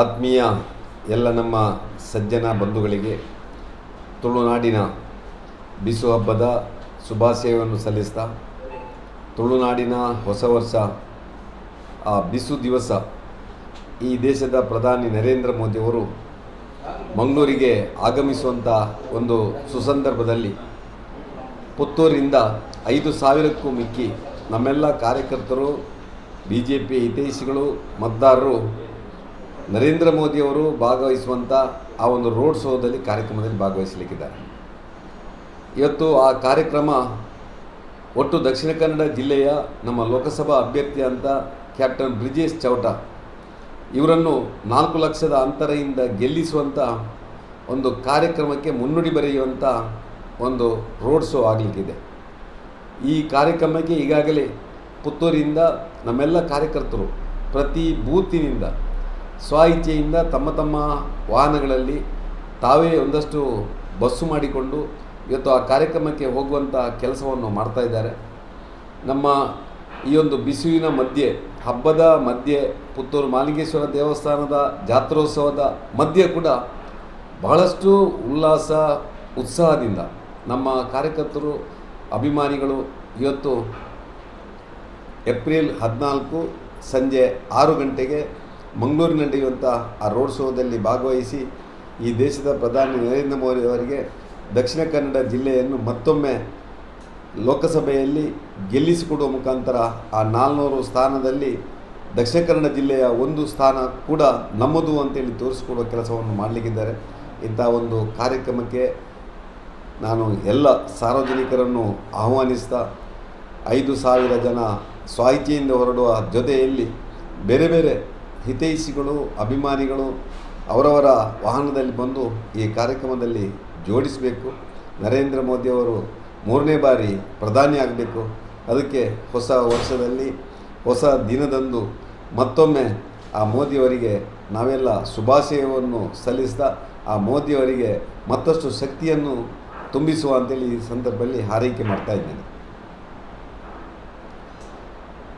ಆತ್ಮೀಯ ಎಲ್ಲ ನಮ್ಮ ಸಜ್ಜನ ಬಂಧುಗಳಿಗೆ ತುಳುನಾಡಿನ ಬಿಸು ಹಬ್ಬದ ಶುಭಾಶಯವನ್ನು ಸಲ್ಲಿಸ್ತಾ ತುಳುನಾಡಿನ ಹೊಸ ವರ್ಷ, ಆ ಬಿಸು ದಿವಸ ಈ ದೇಶದ ಪ್ರಧಾನಿ ನರೇಂದ್ರ ಮೋದಿಯವರು ಮಂಗಳೂರಿಗೆ ಆಗಮಿಸುವಂಥ ಒಂದು ಸುಸಂದರ್ಭದಲ್ಲಿ ಪುತ್ತೂರಿಂದ ಐದು ಸಾವಿರಕ್ಕೂ ಮಿಕ್ಕಿ ನಮ್ಮೆಲ್ಲ ಕಾರ್ಯಕರ್ತರು ಬಿ ಜೆ ಪಿ ಹಿತೈಷಿಗಳು, ಮತದಾರರು ನರೇಂದ್ರ ಮೋದಿಯವರು ಭಾಗವಹಿಸುವಂಥ ಆ ಒಂದು ರೋಡ್ ಶೋದಲ್ಲಿ ಕಾರ್ಯಕ್ರಮದಲ್ಲಿ ಭಾಗವಹಿಸಲಿಕ್ಕಿದ್ದಾರೆ. ಇವತ್ತು ಆ ಕಾರ್ಯಕ್ರಮ ಒಟ್ಟು ದಕ್ಷಿಣ ಕನ್ನಡ ಜಿಲ್ಲೆಯ ನಮ್ಮ ಲೋಕಸಭಾ ಅಭ್ಯರ್ಥಿ ಅಂತ ಕ್ಯಾಪ್ಟನ್ ಬ್ರಿಜೇಶ್ ಚೌಟ ಇವರನ್ನು ನಾಲ್ಕು ಲಕ್ಷದ ಅಂತರದಿಂದ ಗೆಲ್ಲಿಸುವಂಥ ಒಂದು ಕಾರ್ಯಕ್ರಮಕ್ಕೆ ಮುನ್ನುಡಿ ಬರೆಯುವಂಥ ಒಂದು ರೋಡ್ ಶೋ ಆಗಲಿಕ್ಕಿದೆ. ಈ ಕಾರ್ಯಕ್ರಮಕ್ಕೆ ಈಗಾಗಲೇ ಪುತ್ತೂರಿಂದ ನಮ್ಮೆಲ್ಲ ಕಾರ್ಯಕರ್ತರು ಪ್ರತಿ ಬೂತಿನಿಂದ ಸ್ವ ಇಚ್ಛೆಯಿಂದ ತಮ್ಮ ತಮ್ಮ ವಾಹನಗಳಲ್ಲಿ ತಾವೇ ಒಂದಷ್ಟು ಬಸ್ಸು ಮಾಡಿಕೊಂಡು ಇವತ್ತು ಆ ಕಾರ್ಯಕ್ರಮಕ್ಕೆ ಹೋಗುವಂಥ ಕೆಲಸವನ್ನು ಮಾಡ್ತಾ ಇದ್ದಾರೆ. ನಮ್ಮ ಈ ಒಂದು ಬಿಸಿಲಿನ ಮಧ್ಯೆ, ಹಬ್ಬದ ಮಧ್ಯೆ, ಪುತ್ತೂರು ಮಾಲಿಂಗೇಶ್ವರ ದೇವಸ್ಥಾನದ ಜಾತ್ರೋತ್ಸವದ ಮಧ್ಯೆ ಕೂಡ ಬಹಳಷ್ಟು ಉಲ್ಲಾಸ, ಉತ್ಸಾಹದಿಂದ ನಮ್ಮ ಕಾರ್ಯಕರ್ತರು, ಅಭಿಮಾನಿಗಳು ಇವತ್ತು ಏಪ್ರಿಲ್ ಹದಿನಾಲ್ಕು ಸಂಜೆ ಆರು ಗಂಟೆಗೆ ಮಂಗಳೂರಿನಲ್ಲಿ ನಡೆಯುವಂಥ ಆ ರೋಡ್ ಶೋದಲ್ಲಿ ಭಾಗವಹಿಸಿ ಈ ದೇಶದ ಪ್ರಧಾನಿ ನರೇಂದ್ರ ಮೋದಿ ಅವರಿಗೆ ದಕ್ಷಿಣ ಕನ್ನಡ ಜಿಲ್ಲೆಯನ್ನು ಮತ್ತೊಮ್ಮೆ ಲೋಕಸಭೆಯಲ್ಲಿ ಗೆಲ್ಲಿಸಿಕೊಡುವ ಮುಖಾಂತರ ಆ ನಾಲ್ನೂರು ಸ್ಥಾನದಲ್ಲಿ ದಕ್ಷಿಣ ಕನ್ನಡ ಜಿಲ್ಲೆಯ ಒಂದು ಸ್ಥಾನ ಕೂಡ ನಮ್ಮದು ಅಂತೇಳಿ ತೋರಿಸಿಕೊಡುವ ಕೆಲಸವನ್ನು ಮಾಡಲಿಕ್ಕಿದ್ದಾರೆ. ಇಂಥ ಒಂದು ಕಾರ್ಯಕ್ರಮಕ್ಕೆ ನಾನು ಎಲ್ಲ ಸಾರ್ವಜನಿಕರನ್ನು ಆಹ್ವಾನಿಸ್ತಾ ಐದು ಸಾವಿರ ಜನ ಸ್ವಾಯಿತಿಯಿಂದ ಹೊರಡುವ ಜೊತೆಯಲ್ಲಿ ಬೇರೆ ಬೇರೆ ಹಿತೈಷಿಗಳು, ಅಭಿಮಾನಿಗಳು ಅವರವರ ವಾಹನದಲ್ಲಿ ಬಂದು ಈ ಕಾರ್ಯಕ್ರಮದಲ್ಲಿ ಜೋಡಿಸಬೇಕು. ನರೇಂದ್ರ ಮೋದಿಯವರು ಮೂರನೇ ಬಾರಿ ಪ್ರಧಾನಿ ಆಗಬೇಕು. ಅದಕ್ಕೆ ಹೊಸ ವರ್ಷದಲ್ಲಿ, ಹೊಸ ದಿನದಂದು ಮತ್ತೊಮ್ಮೆ ಆ ಮೋದಿಯವರಿಗೆ ನಾವೆಲ್ಲ ಶುಭಾಶಯವನ್ನು ಸಲ್ಲಿಸ್ತಾ ಆ ಮೋದಿಯವರಿಗೆ ಮತ್ತಷ್ಟು ಶಕ್ತಿಯನ್ನು ತುಂಬಿಸುವ ಅಂತೇಳಿ ಈ ಸಂದರ್ಭದಲ್ಲಿ ಹಾರೈಕೆ ಮಾಡ್ತಾ ಇದ್ದೇನೆ.